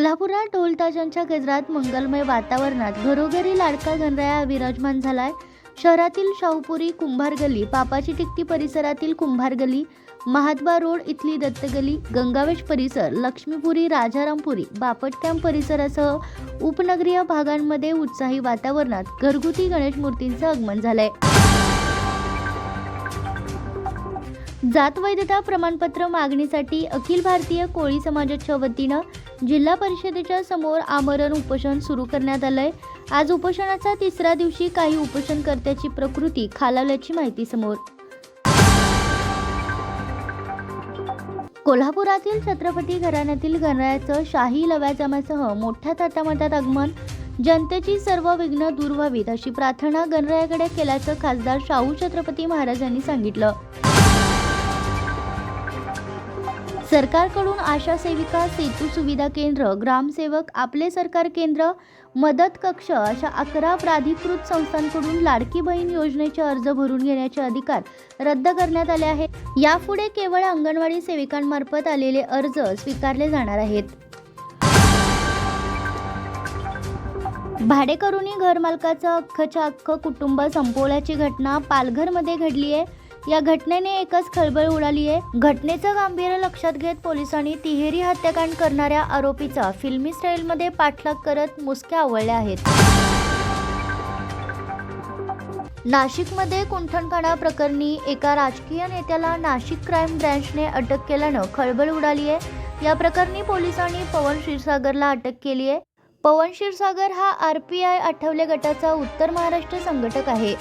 कोल्हापुरात ढोलताशांच्या गजरात मंगलमय वातावरणात घरोघरी लाडका गणराया विराजमान झालाय. शहरातील शाहूपुरी कुंभार गली पापाची टिकटी परिसरातील कुंभार गली महात्मा रोड इथली दत्तगली गंगावेश परिसर लक्ष्मीपुरी राजारामपुरी बापट कॅम्प परिसरासह उपनगरीय भागांमध्ये उत्साही वातावरणात घरगुती गणेश मूर्तींचं आगमन झालंय. जात वैधता प्रमाणपत्र मागणीसाठी अखिल भारतीय कोळी समाजाच्या वतीनं जिल्हा परिषदेच्या समोर आमरण उपोषण सुरू करण्यात आलंय. आज उपोषणाचा तिसऱ्या दिवशी काही उपोषणकर्त्याची प्रकृती खालावल्याची माहिती समोर. कोल्हापुरातील छत्रपती घराण्यातील घराण्याचं शाही लव्याजामासह मोठ्या थाटामाटात आगमन. जनतेची सर्व विघ्न दूर व्हावीत अशी प्रार्थना गणरायाकडे केल्याचं खासदार शाहू छत्रपती महाराजांनी सांगितलं. सरकारकडून आशा सेविका सेतू सुविधा केंद्र ग्रामसेवक आपले सरकार केंद्र मदत कक्ष अशा अकरा प्राधिकृत संस्थांकडून लाडकी बहीण योजनेचे अर्ज भरून घेण्याचे अधिकार रद्द करण्यात आले आहेत. यापुढे केवळ अंगणवाडी सेविकांमार्फत आलेले अर्ज स्वीकारले जाणार आहेत. भाडेकरूंनी घरमालकाचं अख्खच्या अख्खं कुटुंब संपवल्याची घटना पालघरमध्ये घडली आहे या घटनेने एकच खळबळ उडाली आहे. घटनेचं गांभीर्य लक्षात घेत पोलिसांनी तिहेरी हत्याकांड करणाऱ्या आरोपीचा फिल्मी स्टाईलमध्ये पाठलाग करत मुसक्या आवळल्या आहेत. नाशिकमध्ये कुंठणखाना प्रकरणी एका राजकीय नेत्याला नाशिक क्राईम ब्रँचने अटक केल्यानं खळबळ उडाली आहे. या प्रकरणी पोलिसांनी पवन क्षीरसागरला अटक केली आहे. पवन क्षीरसागर हा आर पी आय आठवले गटाचा उत्तर महाराष्ट्र संघटक आहे.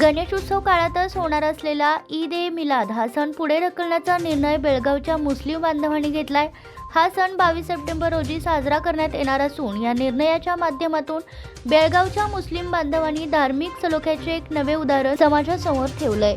गणेशोत्सव काळातच होणार असलेला ईद ए मिलाद हा सण पुढे ढकलण्याचा निर्णय बेळगावच्या मुस्लिम बांधवांनी घेतलाय. हा सण बावीस सप्टेंबर रोजी साजरा करण्यात येणार असून या निर्णयाच्या माध्यमातून बेळगावच्या मुस्लिम बांधवांनी धार्मिक सलोख्याचे एक नवे उदाहरण समाजासमोर ठेवलंय.